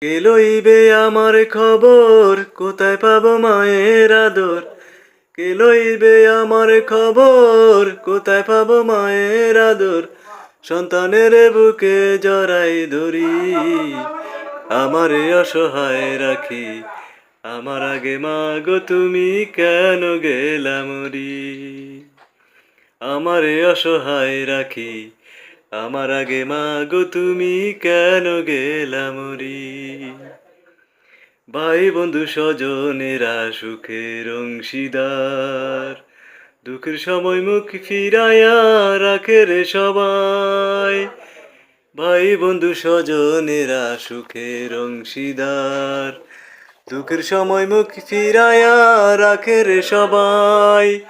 কে লইবে আমার খবর? কোথায় পাবো মায়ের আদর? কে লইবে আমার খবর? কোথায় পাবো মায়ের আদর? সন্তানের বুকে জড়াই ধরি। আমারে অসহায় রাখি। আমার আগে মা গো তুমি কেন গেলামরি আমারে অসহায় রাখি। আমার আগে মা গো, তুমি কেন গেলামরি ভাই বন্ধু স্বজনেরা সুখের অংশীদার, দুঃখের সময় মুখ ফিরাইয়া রাখে রে সবাই। ভাই বন্ধু স্বজনেরা সুখের অংশীদার, দুঃখের সময় মুখ ফিরাইয়া রাখে রে সবাই।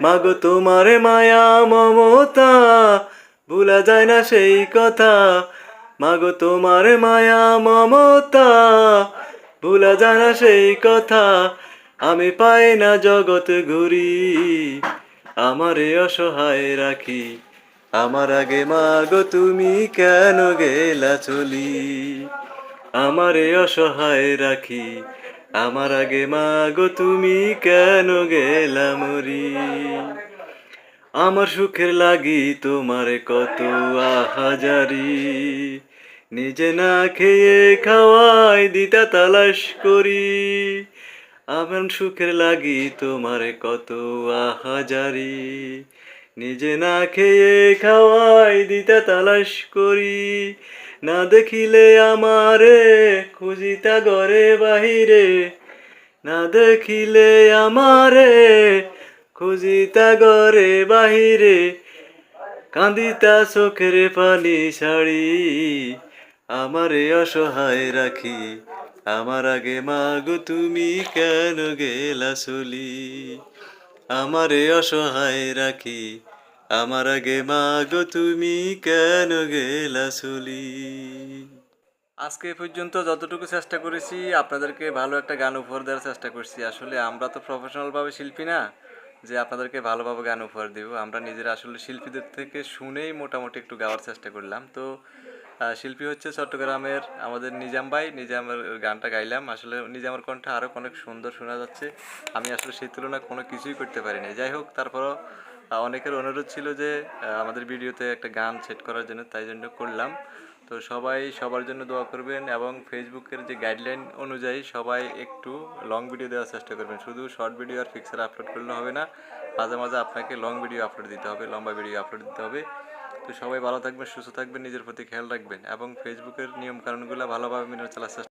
মাগো তোমারে মায়া, মমতা ভুলা যায় না সেই কথা। মাগো, তোমারে মায়া, মমতা। ভুলা যায় না সেই কথা। আমি পাই না জগৎ ঘুরি। আমারে অসহায় রাখি। আমার আগে, মাগো, তুমি কেন গেলা চলি? আমারে অসহায় রাখি। আমার আগে, মাগো, তুমি কেন গেলা মরি? আমার সুখের লাগি তোমার কত আহাজারি। নিজে না খেয়ে খাওয়াই দিতা তালাশ করি। আমার সুখের লাগি তোমার কত আহাজারি। নিজে না খেয়ে খাওয়াই দিতা তালাশ করি। না দেখিলে আমারে খুঁজিতা ঘরে বাহিরে। না দেখিলে আমারে খুঁজিতা ঘরে বাহিরে কান্দিতা চোখের পানি শাড়ি আমারে অসহায় রাখি, আমার আগে মাগো, তুমি কেন গেলা চলি? আমারে অসহায় রাখি, আমার আগে মাগো, তুমি কেন গেলা চলি? আজকে পর্যন্ত যতটুকু চেষ্টা করেছি, আপনাদেরকে ভালো একটা গান উপহার দেওয়ার চেষ্টা করছি। আসলে আমরা তো প্রফেশনালভাবে শিল্পী না। যে আপনাদেরকে ভালোভাবে গান উপহার দেব। আমরা নিজেরা আসলে শিল্পীদের থেকে শুনেই মোটামুটি একটু গাওয়ার চেষ্টা করলাম। তো শিল্পী হচ্ছে চট্টগ্রামের আমাদের নিজাম ভাই। নিজামের গানটা গাইলাম। আসলে নিজামের কণ্ঠ আরও অনেক সুন্দর শোনা যাচ্ছে। আমি আসলে সেই তুলনায় কোনো কিছুই করতে পারিনি যাই হোক, তারপরও অনেকের অনুরোধ ছিল যে আমাদের ভিডিওতে একটা গান সেট করার জন্য, তাই জন্য করলাম। তো সবাই সবার জন্য দোয়া করবেন এবং ফেসবুকের যে গাইডলাইন অনুযায়ী সবাই একটু লং ভিডিও দেওয়ার চেষ্টা করবেন। শুধু শর্ট ভিডিও আর ফিক্সার আপলোড করলে হবে না, মাঝে মাঝে আপনাকে লং ভিডিও আপলোড দিতে হবে, লম্বা ভিডিও আপলোড দিতে হবে। তো সবাই ভালো থাকবেন, সুস্থ থাকবেন, নিজের প্রতি খেয়াল রাখবেন এবং ফেসবুকের নিয়মকানুনগুলো ভালোভাবে মেনে চলার চেষ্টা